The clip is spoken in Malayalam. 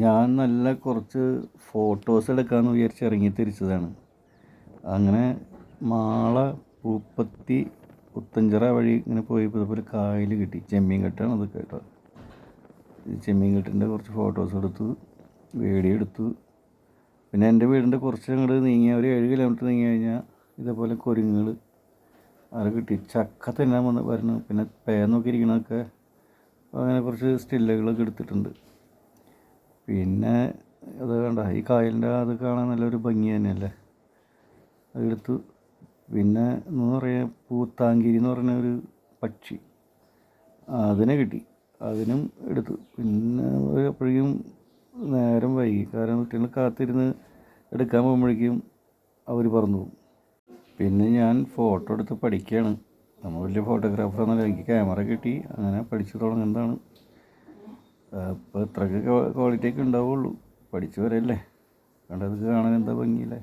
ഞാൻ നല്ല കുറച്ച് ഫോട്ടോസ് എടുക്കാമെന്ന് വിചാരിച്ച് ഇറങ്ങി തിരിച്ചതാണ്. അങ്ങനെ മാള പൂപ്പത്തി പുത്തഞ്ചിറ വഴി ഇങ്ങനെ പോയപ്പോൾ ഇതുപോലെ കായൽ കിട്ടി. ചെമ്മീൻ കെട്ടാണ് അത് കേട്ടോ. ഈ ചെമ്മീൻ കെട്ടിന്റെ കുറച്ച് ഫോട്ടോസ് എടുത്തു വീഡിയോ എടുത്തു. പിന്നെ എന്റെ വീടിന്റെ കുറച്ച് അങ്ങോട്ട് നീങ്ങിയ ഒരു ഏഴ് കിലോമീറ്റർ നീങ്ങി കഴിഞ്ഞാൽ ഇതേപോലെ കുരുങ്ങുകൾ അത് കിട്ടി. ചക്ക തന്നെ വന്ന് വരുന്നു പിന്നെ പേ നോക്കിയിരിക്കണതൊക്കെ അങ്ങനെ കുറച്ച് സ്റ്റില്ലുകളൊക്കെ എടുത്തിട്ടുണ്ട്. പിന്നെ അത് വേണ്ട ഈ കായലിന്റെ അത് കാണാൻ നല്ലൊരു ഭംഗി തന്നെയല്ലേ? അതെടുത്തു പിന്നെ എന്ന് പറയാൻ പൂത്താങ്കിരി എന്ന് പറഞ്ഞ ഒരു പക്ഷി അതിനെ കിട്ടി. അതിനും എടുത്തു. പിന്നെ അപ്പോഴേക്കും നേരം വൈകി. കാരണം കുട്ടികൾ കാത്തിരുന്ന് എടുക്കാൻ പോകുമ്പോഴേക്കും അവർ പറഞ്ഞു പോകും. പിന്നെ ഞാൻ ഫോട്ടോ എടുത്ത് പഠിക്കുകയാണ്. നമ്മൾ വലിയ ഫോട്ടോഗ്രാഫറൊന്നുമല്ല എനിക്ക് ക്യാമറ കിട്ടി. അങ്ങനെ പഠിച്ചു തുടങ്ങുന്നതാണ്. അപ്പോൾ ഇത്രയൊക്കെ ക്വാളിറ്റി ഒക്കെ ഉണ്ടാവുള്ളൂ. പഠിച്ചു വരല്ലേ കണ്ടത് കാണാൻ എന്താ ഭംഗിയില്ലേ?